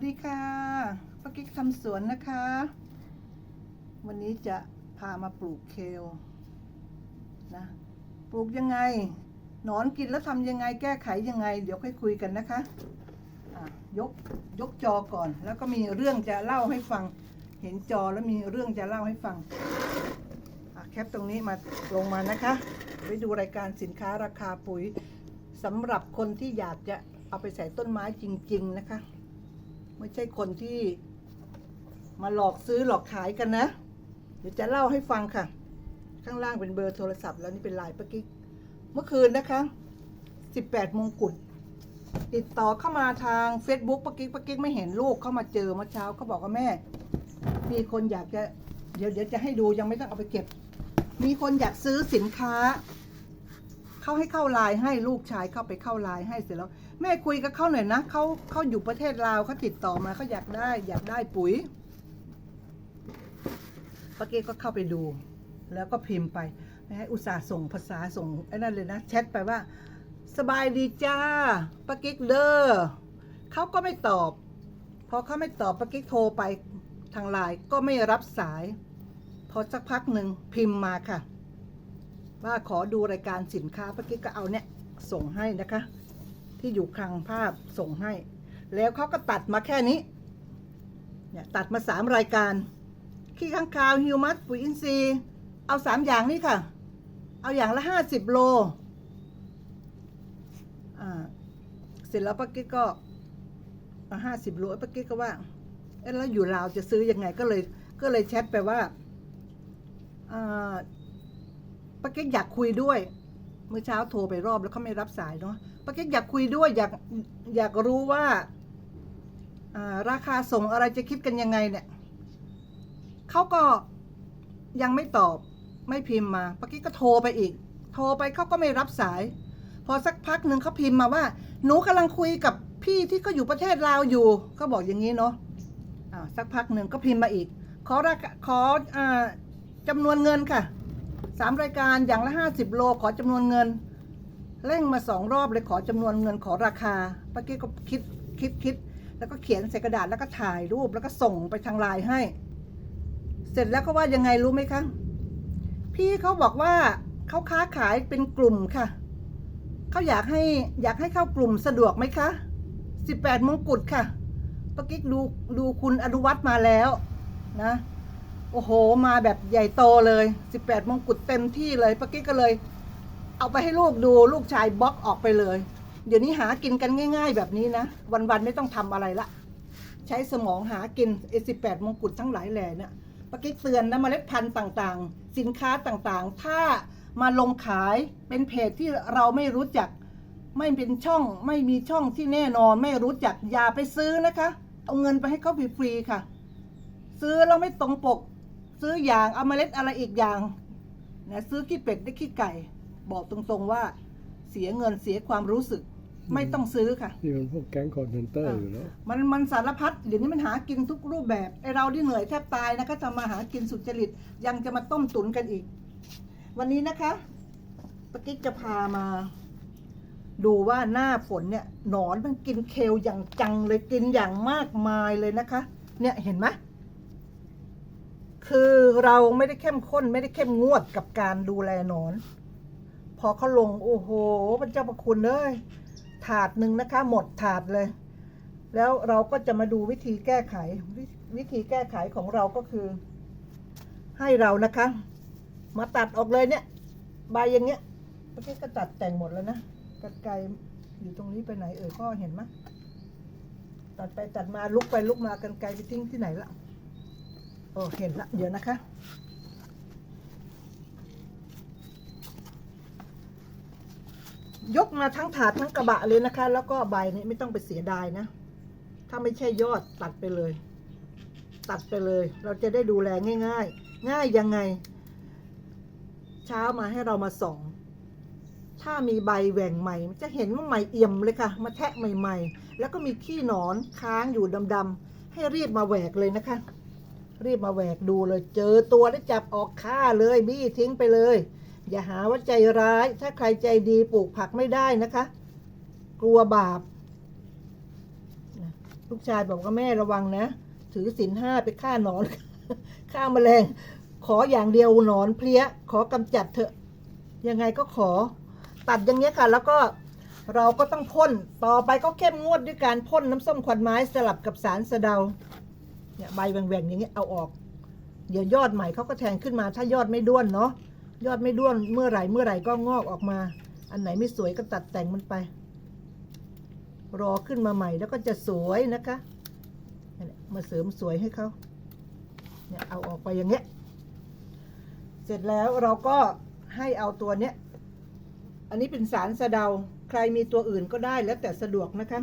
วัสดีค่ะป้ากิ๊กทำสวนนะคะ วันนี้จะพามาปลูกเคลนะ ปลูกยังไง หนอนกินแล้วทำยังไง แก้ไขยังไง เดี๋ยวค่อยคุยกันนะคะะยกยกจอก่อน แล้วก็มีเรื่องจะเล่าให้ฟัง เห็นจอแล้วมีเรื่องจะเล่าให้ฟังแคปตรงนี้มาลงมานะคะ ไปดูรายการสินค้าราคาปุ๋ยสำหรับคนที่อยากจะเอาไปใส่ต้นไม้จริง ๆ นะคะ ไม่ใช่คนที่มาหลอกซื้อหลอกขายกันนะ เดี๋ยวจะเล่าให้ฟังค่ะ ข้างล่างเป็นเบอร์โทรศัพท์แล้วนี่เป็นไลน์ปะกิ๊กเมื่อคืนนะคะ 18มงกุฎติดต่อเข้ามาทาง Facebook ปะกิ๊กปะกิ๊กไม่เห็นลูกเข้ามาเจอเมื่อเช้าเขาบอกว่าแม่ มีคนอยากจะ เดี๋ยวเดี๋ยวจะให้ดูยังไม่ต้องเอาไปเก็บ มีคนอยากซื้อสินค้า เข้าให้เข้าไลน์ให้ลูกชายเข้าไปเข้าไลน์ให้เสร็จแล้ว แม่คุยกับเขาหน่อยนะเขาเขาอยู่ประเทศลาวเขาติดต่อมาเขาอยากได้ อยากได้ปุ๋ยป้าเก้ก็เข้าไปดู แล้วก็พิมพ์ไปไม่ให้อุตส่าห์ส่งภาษาส่งไอ้นั่นเลยนะแชทไปว่า สบายดีจ้าป้าเก๊กเด้อเขาก็ไม่ตอบพอเขาไม่ตอบป้าเก๊กโทรไปทางไลน์ก็ไม่รับสาย พอสักพักหนึ่งพิมพ์มาค่ะ ว่าขอดูรายการสินค้าป้าเก๊กก็เอาเนี่ยส่งให้นะคะ ที่อยู่คลังภาพส่งให้ แล้วเขาก็ตัดมาแค่นี้เนี่ยตัดมาสามรายการขี้ข้างคาวฮิวมัสปุ๋ยอินทรีย์เอาสามอย่างนี้ค่ะ เอาอย่างละห้าสิบโลอ่าเสร็จแล้วป้ากิ๊กก็ห้าสิบโลป้ากิ๊กก็ว่าเอ๊ะแล้วอยู่ลาวจะซื้อยังไงก็เลยก็เลยแชทไปว่าอ่าป้ากิ๊กอยากคุยด้วย เมื่อเช้าโทรไปรอบแล้วเขาไม่รับสายเนาะ ป้ากิ๊กอยากคุยด้วยอยากอยากรู้ว่าราคาส่งอะไรจะคิดกันยังไงเนี่ยเขาก็ยังไม่ตอบไม่พิมพ์มาป้ากิ๊กก็โทรไปอีก โทรไปเขาก็ไม่รับสาย พอสักพักหนึ่งเขาพิมพ์มาว่า หนูกำลังคุยกับพี่ที่เขาอยู่ประเทศลาวอยู่ก็บอกอย่างนี้เนาะอ่าสักพักหนึ่งก็พิมพ์มาอีก ขอราคาขออ่าจำนวนเงินค่ะสามรายการอย่างละห้าสิบโลขอจำนวนเงิน เร่งมาสองรอบเลยขอจำนวนเงินขอราคาป้ากี้ก็คิดคิดคิดแล้วก็เขียนใส่กระดาษแล้วก็ถ่ายรูปแล้วก็ส่งไปทางไลน์ให้ เสร็จแล้วก็ว่ายังไงรู้ไหมคะพี่เขาบอกว่าเขาค้าขายเป็นกลุ่มค่ะเขาอยากให้อยากให้เข้ากลุ่มสะดวกไหมคะสิบแปดมงกุฎค่ะป้ากิ๊กดูดูคุณอนุวัตมาแล้วนะโอ้โหมาแบบใหญ่โตเลยสิบแปดมงกุฎเต็มที่เลยป้ากิ๊กก็เลย เอาไปให้ลูกดูลูกชายบล็อกออกไปเลย เดี๋ยวนี้หากินกันง่าย ๆ แบบนี้นะ วันๆไม่ต้องทำอะไรละ ใช้สมองหากินเอสิบแปดมงกุฎทั้งหลายแหล่เนี่ยป้ากิ๊กเตือนนะเมล็ดพันธุ์ต่างๆ สินค้าต่างๆ ถ้ามาลงขายเป็นเพจที่เราไม่รู้จัก ไม่เป็นช่องไม่มีช่องที่แน่นอน ไม่รู้จักอย่าไปซื้อนะคะ เอาเงินไปให้เขาฟรีๆค่ะ ซื้อแล้วไม่ตรงปก ซื้ออย่างเอาเมล็ดอะไรอีกอย่างนะซื้อขี้เป็ดได้ขี้ไก่ บอกตรงๆว่า เสียเงินเสียความรู้สึก ไม่ต้องซื้อค่ะนี่มันพวกแก๊งคอนเทนเตอร์อยู่แล้วมันมันสารพัดเดี๋ยวนี้มันหากินทุกรูปแบบไอเราที่เหนื่อยแทบตายนะคะจะมาหากินสุจริตยังจะมาต้มตุ๋นกันอีก วันนี้นะคะปากิ๊กจะพามา ดูว่าหน้าฝนเนี่ยหนอนมันกินเคลอย่างจังเลยกินอย่างมากมายเลยนะคะ เนี่ยเห็นไหมคือเราไม่ได้เข้มข้นไม่ได้เข้มงวดกับการดูแลหนอน พอเขาลง โอ้โหพระเจ้าประคุณเลยถาดหนึ่งนะคะ หมดถาดเลย แล้วเราก็จะมาดูวิธีแก้ไขวิธีแก้ไขของเราก็คือ ให้เรานะคะ มาตัดออกเลยเนี่ย ใบอย่างเงี้ยเมื่อกี้ก็ตัดแต่งหมดแล้วนะกรรไกอยู่ตรงนี้ไปไหนเอ่ยพ่อเห็นไหมตัดไปตัดมาลุกไปลุกมากันไกรไปทิ้งที่ไหนละโอ้เห็นละเดี๋ยวนะคะ ยกมาทั้งถาดทั้งกระบะเลยนะคะ แล้วก็ใบนี้ไม่ต้องไปเสียดายนะ ถ้าไม่ใช่ยอดตัดไปเลย ตัดไปเลย เราจะได้ดูแลง่าย ๆ ง่ายยังไง เช้ามาให้เรามาส่อง ถ้ามีใบแหว่งใหม่ จะเห็นว่าใหม่เอี่ยมเลยค่ะ มาแทะใหม่ๆ แล้วก็มีขี้หนอนค้างอยู่ดำๆให้รีบมาแหวกเลยนะคะ รีบมาแหวกดูเลย เจอตัวได้จับออกฆ่าเลยบี้ทิ้งไปเลย อย่าหาว่าใจร้าย ถ้าใครใจดีปลูกผักไม่ได้นะคะ กลัวบาป ลูกชายบอกว่าแม่ระวังนะ ถือศีลห้าไปฆ่าหนอน ฆ่าแมลง ขออย่างเดียวหนอนเพลี้ย ขอกำจัดเถอะ ยังไงก็ขอ ตัดอย่างเงี้ยค่ะ แล้วก็เราก็ต้องพ่น ต่อไปก็เข้มงวดด้วยการพ่นน้ำส้มควันไม้สลับกับสารสะเดา เนี่ยใบแหว่งๆอย่างเงี้ยเอาออก เดี๋ยวยอดใหม่เขาก็แทงขึ้นมาถ้ายอดไม่ด้วนเนาะ ยอดไม่ด้วนเมื่อไหร่เมื่อไหร่ก็งอกออกมา อันไหนไม่สวยก็ตัดแต่งมันไป รอขึ้นมาใหม่แล้วก็จะสวยนะคะมาเสริมสวยให้เขาเนี่ยเอาออกไปอย่างเงี้ย เสร็จแล้วเราก็ให้เอาตัวเนี้ย อันนี้เป็นสารสะเดา ใครมีตัวอื่นก็ได้แล้วแต่สะดวกนะคะ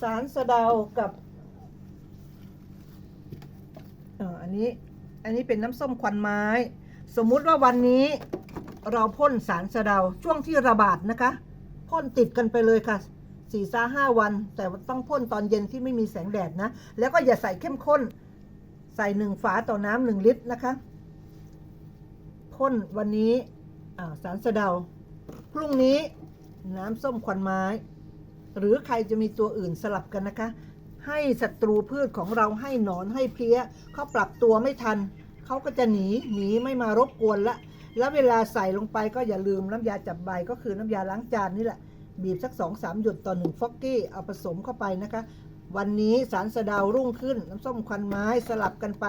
สารสะเดากับอออันนี้ อันนี้เป็นน้ำส้มควันไม้ สมมุติว่าวันนี้เราพ่นสารสะเดาช่วงที่ระบาดนะคะ พ่นติดกันไปเลยค่ะสี่ซาห้าวัน แต่ต้องพ่นตอนเย็นที่ไม่มีแสงแดดนะ แล้วก็อย่าใส่เข้มข้น ใส่หนึ่งฝาต่อน้ำหนึ่งลิตรนะคะพ่นวันนี้าสารสะเดา พรุ่งนี้น้ำส้มควันไม้ หรือใครจะมีตัวอื่นสลับกันนะคะ ให้ศัตรูพืชของเราให้หนอนให้เพลี้ยเขาปรับตัวไม่ทัน เขาก็จะหนีหนีไม่มารบกวนละแล้วเวลาใส่ลงไปก็อย่าลืมน้ำยาจับใบก็คือน้ำยาล้างจานนี่แหละบีบสักสองสามหยดต่อหนึ่งฟอกกี้เอาผสมเข้าไปนะคะ วันนี้สารสะดารุ่งขึ้น น้ำส้มควันไม้สลับกันไป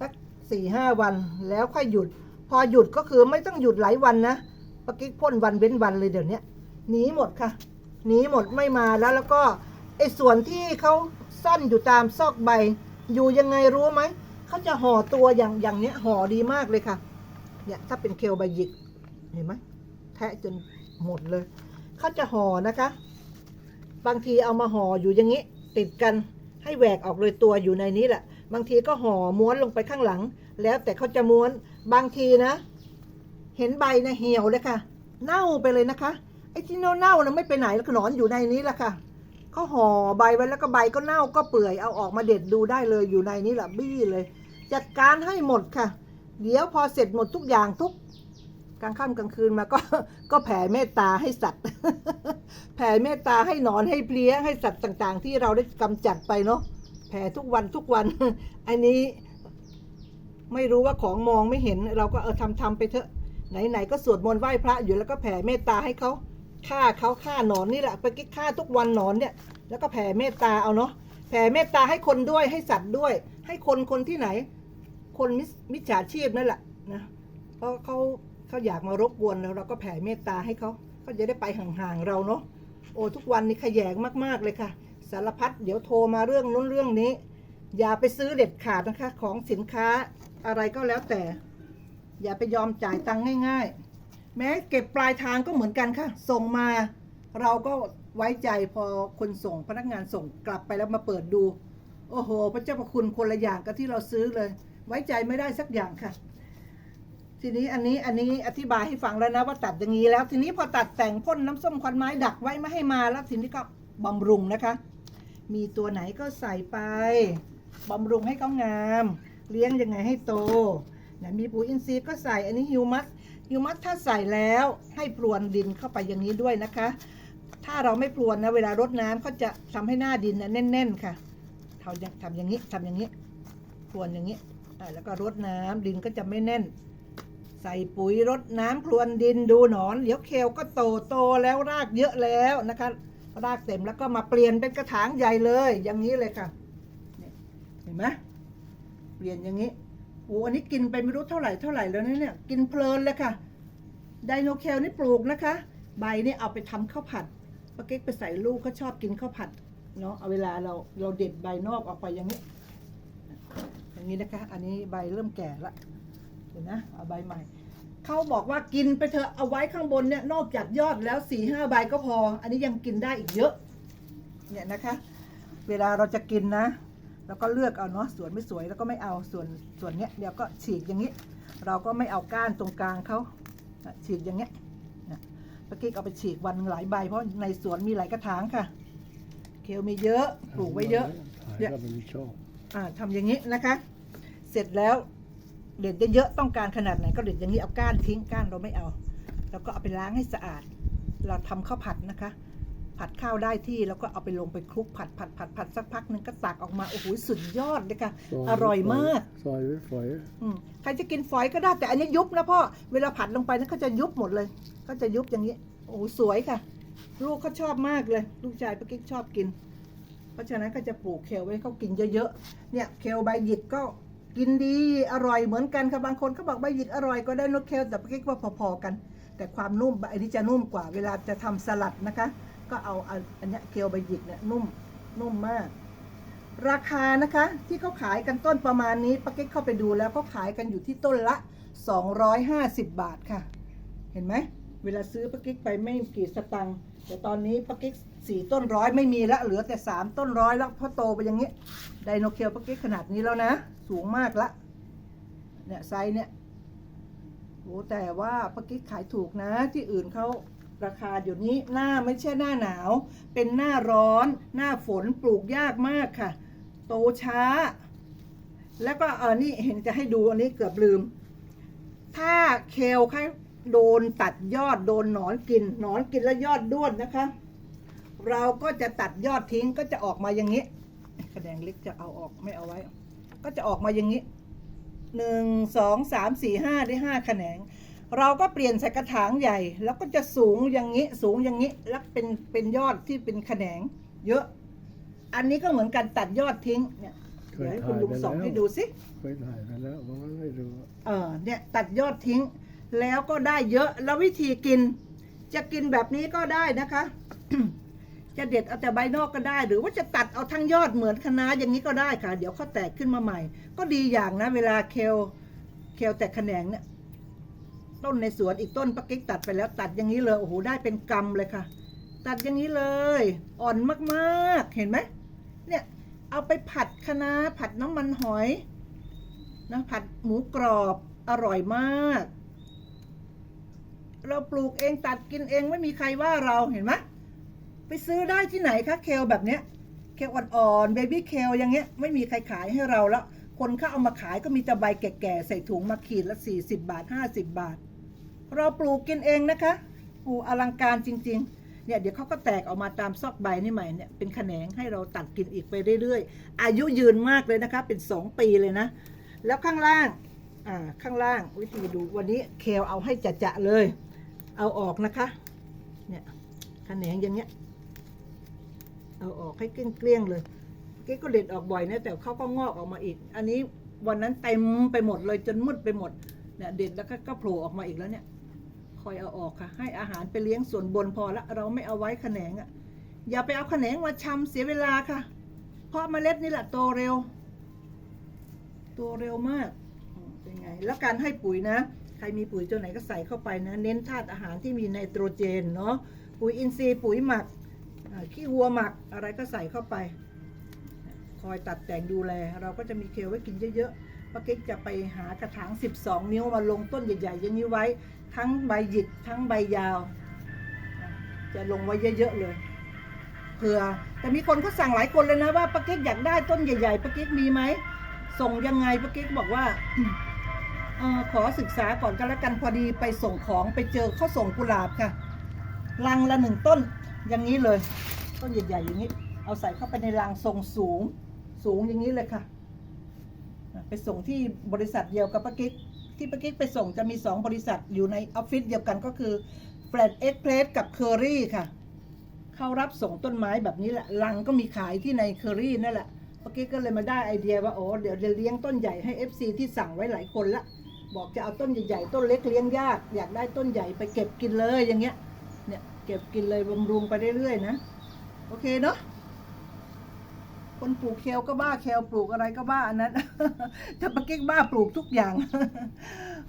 สักสี่ห้าวันแล้วค่อยหยุด พอหยุดก็คือไม่ต้องหยุดหลายวันนะปะกิ๊กพ่นวันเว้นวันเลยเดี๋ยวนี้หนีหมดค่ะหนีหมดไม่มาแล้วแล้วก็ไอ้ส่วนที่เขาซ่อนอยู่ตามซอกใบ อยู่ยังไงรู้ไหม เขาจะห่อตัวอย่างอย่างเนี้ยห่อดีมากเลยค่ะ เนี่ยถ้าเป็นเคลใบหยิกเห็นไหมแทะจนหมดเลยเขาจะห่อนะคะ บางทีเอามาห่ออยู่อย่างนี้ ติดกันให้แหวกออกเลยตัวอยู่ในนี้แหละ บางทีก็ห่อม้วนลงไปข้างหลัง แล้วแต่เขาจะม้วนบางทีนะ เห็นใบนะเหี่ยวเลยค่ะ เน่าไปเลยนะคะไอ้ที่เน่าๆนะไม่ไปไหนแล้วก็นอนอยู่ในนี้แหละค่ะเขาห่อใบไว้แล้วก็ใบก็เน่าก็เปื่อยเอาออกมาเด็ดดูได้เลยอยู่ในนี้แหละบี้เลย จัดการให้หมดค่ะ เดี๋ยวพอเสร็จหมดทุกอย่างทุกกลางค่ำกลางคืนมาก็ก็แผ่เมตตาให้สัตว์ แผ่เมตตาให้หนอนให้เพลี้ยให้สัตว์ต่าง ๆ ที่เราได้กำจัดไปเนาะแผ่ทุกวันทุกวัน อันนี้ไม่รู้ว่าของมองไม่เห็น เราก็เออทำทำไปเถอะ ไหนๆก็สวดมนต์ไหว้พระอยู่แล้วก็แผ่เมตตาให้เขาฆ่าเขาฆ่าหนอนนี่แหละไปกิ๊กฆ่าทุกวันหนอนเนี่ย แล้วก็แผ่เมตตาเอาเนาะแผ่เมตตาให้คนด้วยให้สัตว์ด้วย ให้คนคนที่ไหน คนมิจฉาชีพนั่นแหละนะเพราะเขาเขาอยากมารบกวนเราเราก็แผ่เมตตาให้เขาเขาจะได้ไปห่างๆเราเนาะโอ้ทุกวันนี้ขยงมากๆเลยค่ะ สารพัดเดี๋ยวโทรมาเรื่องนู้นเรื่องนี้ อย่าไปซื้อเด็ดขาดนะคะ ของสินค้าอะไรก็แล้วแต่ อย่าไปยอมจ่ายตังค์ง่าย ๆ แม้เก็บปลายทางก็เหมือนกันค่ะ ส่งมา เราก็ไว้ใจพอคนส่งพนักงานส่งกลับไปแล้วมาเปิดดู โอ้โห พระเจ้าประคุณคนละอย่างกับที่เราซื้อเลย ไว้ใจไม่ได้สักอย่างค่ะ ทีนี้อันนี้อันนี้อธิบายให้ฟังแล้วนะว่าตัดอย่างนี้แล้ว ทีนี้พอตัดแต่งพ่นน้ำส้มควันไม้ดักไว้ไม่ให้มาแล้วทีนี้ก็บำรุงนะคะ มีตัวไหนก็ใส่ไปบำรุงให้เขางาม เลี้ยงยังไงให้โตนะมีปุ๋ยอินทรีย์ก็ใส่อันนี้ฮิวมัสฮิวมัสถ้าใส่แล้วให้พรวนดินเข้าไปอย่างนี้ด้วยนะคะ ถ้าเราไม่พรวนนะเวลารดน้ำเขาจะทำให้หน้าดินนะแน่น ๆ ค่ะทำอย่างนี้ทำอย่างนี้พรวนอย่างนี้ แล้วก็รดน้ำดินก็จะไม่แน่น ใส่ปุ๋ยรดน้ำพรวนดินดูหนอนเดี๋ยวเคลก็โตโตแล้วรากเยอะแล้วนะคะรากเต็มแล้วก็มาเปลี่ยนเป็นกระถางใหญ่เลย อย่างนี้เลยค่ะเห็นไหมเปลี่ยนอย่างนี้โอ้อันนี้กินไปไม่รู้เท่าไหร่เท่าไหร่แล้วนะเนี่ยกินเพลินเลยค่ะไดโนเคลนี่ปลูกนะคะ ใบนี่เอาไปทำข้าวผัดป้าเก๊กไปใส่ลูกเขาชอบกินข้าวผัดเนาะเอาเวลาเราเราเด็ดใบนอกออกไปอย่างนี้ อย่างนี้นะคะ อันนี้ใบเริ่มแก่ละเห็นนะเอาใบใหม่เขาบอกว่ากินไปเถอะเอาไว้ข้างบนเนี่ยนอกจากยอดแล้วสี่ห้าใบก็พอ อันนี้ยังกินได้อีกเยอะเนี่ยนะคะ เวลาเราจะกินนะ แล้วก็เลือกเอาเนาะส่วนไม่สวยแล้วก็ไม่เอาส่วนส่วนเนี้ยเดี๋ยวก็ฉีกอย่างนี้ เราก็ไม่เอาก้านตรงกลางเขาฉีกอย่างเงี้ยนะเขือกี้เอาไปฉีกวันหนึ่งหลายใบ เพราะในสวนมีหลายกระถางค่ะ เคลมีเยอะปลูกไว้เยอะถ่ายก็ไม่ชอบอ่า ทำอย่างนี้นะคะ เสร็จแล้วเด็ดเยอะๆต้องการขนาดไหนก็เด็ดอย่างนี้เอาก้านทิ้งก้านเราไม่เอา แล้วก็เอาไปล้างให้สะอาด เราทำข้าวผัดนะคะ ผัดข้าวได้ที่แล้วก็เอาไปลงไปคลุกผัดผัดผัดผัดสักพักหนึ่งก็ตักออกมาโอ้โหสุดยอดเลยค่ะซอยอร่อยมากซอยไว้ฝอยอืมใครจะกินฝอยก็ได้แต่อันนี้ยุบนะพ่อเวลาผัดลงไปนั้นก็จะยุบหมดเลย ก็จะยุบอย่างนี้โอ้โหสวยค่ะ ลูกเขาชอบมากเลย ลูกชายปากิ๊กชอบกินเพ ราะฉะนั้นก็จะปลูกเคลไว้เขากินเยอะๆ เนี่ยเคลใบหยิกก็กินดีอร่อยเหมือนกันค่ะบางคนก็บอกใบหยิกอร่อยก็ได้นกเคลแต่ปากิ๊กว่าพอๆกัน แต่ความนุ่มใบนี้จะนุ่มกว่าเวลาจะทำสลัดนะคะ ก็เอาอันนี้เคลใบหยิกเนี่ยนุ่มนุ่มมาก ราคานะคะที่เขาขายกันต้นประมาณนี้ป้าเก๊กเข้าไปดูแล้วเขาขายกันอยู่ที่ต้นละ 250 บาทค่ะ เห็นไหมเวลาซื้อป้าเก๊กไปไม่กี่สตังค์แต่ตอนนี้ป้าเก๊ก สี่ต้นร้อยไม่มีละเหลือแต่สามต้นร้อยแล้วเพราะโตไปอย่างนี้ไดโนเคลป้าเก๊กขนาดนี้แล้วนะ สูงมากละเนี่ยไซส์เนี่ยโอ้แต่ว่าป้าเก๊กขายถูกนะ ที่อื่นเขาราคาเดี๋ยวนี้หน้าไม่ใช่หน้าหนาว เป็นหน้าร้อน หน้าฝนปลูกยากมากค่ะ โตช้า แล้วก็เออนี่เห็นจะให้ดูอันนี้เกือบลืม ถ้าเคลเขาโดนตัดยอดโดนหนอนกิน หนอนกินแล้วยอดด้วนนะคะ เราก็จะตัดยอดทิ้งก็จะออกมาอย่างนี้กระแดงเล็กจะเอาออกไม่เอาไว้ ก็จะออกมาอย่างนี้หนึ่งสองสามสี่ห้าได้ห้าแขนง เราก็เปลี่ยนใส่กระถางใหญ่ แล้วก็จะสูงอย่างนี้สูงอย่างนี้แล้วเป็นเป็นยอดที่เป็นแขนง เยอะ อันนี้ก็เหมือนกันตัดยอดทิ้งเนี่ยเคเดี๋ยวยให้คุณลุงถ่ายไปส่องแล้วให้ดูสิเคยถ่ายไปแล้วเพราะว่าไม่รู้เออเนี่ยตัดยอดทิ้ง แล้วก็ได้เยอะแล้ววิธีกิน จะกินแบบนี้ก็ได้นะคะ จะเด็ดเอาแต่ใบนอกก็ได้ หรือว่าจะตัดเอาทั้งยอดเหมือนคะน้าอย่างนี้ก็ได้ค่ะ เดี๋ยวเขาแตกขึ้นมาใหม่ ก็ดีอย่างนะ เวลาเคลเคลแตกแขนงเนี่ยต้นในสวนอีกต้นปักกิ๊กตัดไปแล้วตัดอย่างนี้เลยโอ้โหได้เป็นกำเลยค่ะ ตัดอย่างนี้เลย อ่อนมากๆเห็นไหมเนี่ยเอาไปผัดคะน้าผัดน้ำมันหอยนะผัดหมูกรอบอร่อยมาก เราปลูกเองตัดกินเองไม่มีใครว่าเราเห็นไหม ไปซื้อได้ที่ไหนคะเคลแบบเนี้ยเคลอ่อนๆเบบี้เคลอย่างเงี้ยไม่มีใครขายให้เราแล้ว คนเขาเอามาขายก็มีแต่ใบแก่ๆใส่ถุงมาขีดละ 40 บาท 50 บาท เราปลูกกินเองนะคะปลูกอลังการจริง ๆเนี่ยเดี๋ยวเขาก็แตกออกมาตามซอกใบนี่ใหม่เนี่ยเป็นแขนงให้เราตัดกินอีกไปเรื่อยๆ อายุยืนมากเลยนะคะ เป็น 2 ปีเลยนะ แล้วข้างล่างอ่าข้างล่างวิธีดูวันนี้เคลเอาให้จะๆเลย เอาออกนะคะเนี่ยแขนงอย่างเงี้ย เอาออกให้เกลี้ยงๆเลยเก๊ก็เด็ดออกบ่อยนะแต่เขาก็งอกออกมาอีก อันนี้วันนั้นเต็มไปหมดเลยจนมืดไปหมดเนี่ยเด็ดแล้วก็ก็โผล่ออกมาอีกแล้วเนี่ยคอยเอาออกค่ะ ให้อาหารไปเลี้ยงส่วนบนพอละเราไม่เอาไว้แขนงอะ่ะอย่าไปเอาแขนงมาชำเสียเวลาค่ะ เพราะเมล็ดนี่แหละโตเร็ว โตเร็วมากเป็นไง แล้วการให้ปุ๋ยนะ ใครมีปุ๋ยตัวไหนก็ใส่เข้าไปนะ เน้นธาตุอาหารที่มีไนโตรเจนเนาะปุ๋ยอินทรีย์ปุ๋ยหมัก ขี้วัวหมักอะไรก็ใส่เข้าไป คอยตัดแต่งดูแล เราก็จะมีเคลไว้กินเยอะๆป้าเก๊กจะไปหากระถาง 12 นิ้วมาลงต้นใหญ่ๆอย่างนี้ไว้ ทั้งใบหยิกทั้งใบยาว จะลงไว้เยอะๆเลยเผื่อแต่มีคนเขาสั่งหลายคนเลยนะว่าป้าเก๊กอยากได้ต้นใหญ่ๆป้าเก๊กมีไหมส่งยังไงป้าเก๊กบอกว่าออขอศึกษาก่อนก็แล้วกันพอดีไปส่งของไปเจอเขาส่งกุหลาบค่ะ ลังละหนึ่งต้น อย่างนี้เลย ต้นใหญ่ๆอย่างนี้ เอาใส่เข้าไปในรางทรงสูง สูงอย่างนี้เลยค่ะ ไปส่งที่บริษัทเดียวกับป้ากิ๊กที่ป้ากิ๊กไปส่งจะมีสองบริษัทอยู่ในออฟฟิศเดียวกันก็คือ Flat Express กับ Curry ค่ะ เข้ารับส่งต้นไม้แบบนี้แหละลังก็มีขายที่ใน Curry นั่นแหละป้ากิ๊กก็เลยมาได้ไอเดียว่าโอ้เดี๋ยวจะเลี้ยงต้นใหญ่ให้ FC ที่สั่งไว้หลายคนละบอกจะเอาต้นใหญ่ๆต้นเล็กเลี้ยงยาก อยากได้ต้นใหญ่ไปเก็บกินเลยอย่างเงี้ย เก็บกินเลยบำรุงไปเรื่อยๆนะ โอเคเนาะคนปลูกเคลก็บ้าเคลปลูกอะไรก็บ้าอันนั้นถ้าปากิ๊กบ้าปลูกทุกอย่าง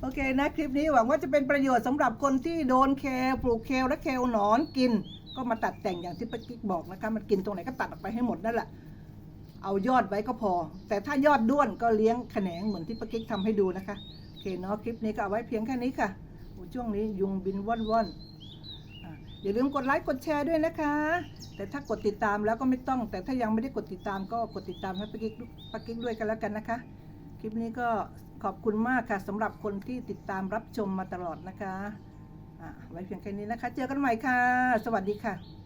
โอเคนะคลิปนี้หวังว่าจะเป็นประโยชน์สำหรับคนที่โดนเคลปลูกเคลและเคลหนอนกิน ก็มาตัดแต่งอย่างที่ปากิ๊กบอกนะคะมันกินตรงไหนก็ตัดออกไปให้หมดนั่นแหละเอายอดไว้ก็พอ แต่ถ้ายอดด้วนก็เลี้ยงแขนงเหมือนที่ปากิ๊กทำให้ดูนะคะโอเคเนาะคลิปนี้ก็เอาไว้เพียงแค่นี้ค่ะช่วงนี้ยุงบินว่อนๆ อะอย่าลืมกดไลค์กดแชร์ด้วยนะคะ แต่ถ้ากดติดตามแล้วก็ไม่ต้อง แต่ถ้ายังไม่ได้กดติดตามก็กดติดตามให้ปากิ๊กปากิ๊กด้วยกันแล้วกันนะคะ คลิปนี้ก็ขอบคุณมากค่ะสำหรับคนที่ติดตามรับชมมาตลอดนะคะอะไว้เพียงแค่นี้นะคะ เจอกันใหม่ค่ะ สวัสดีค่ะ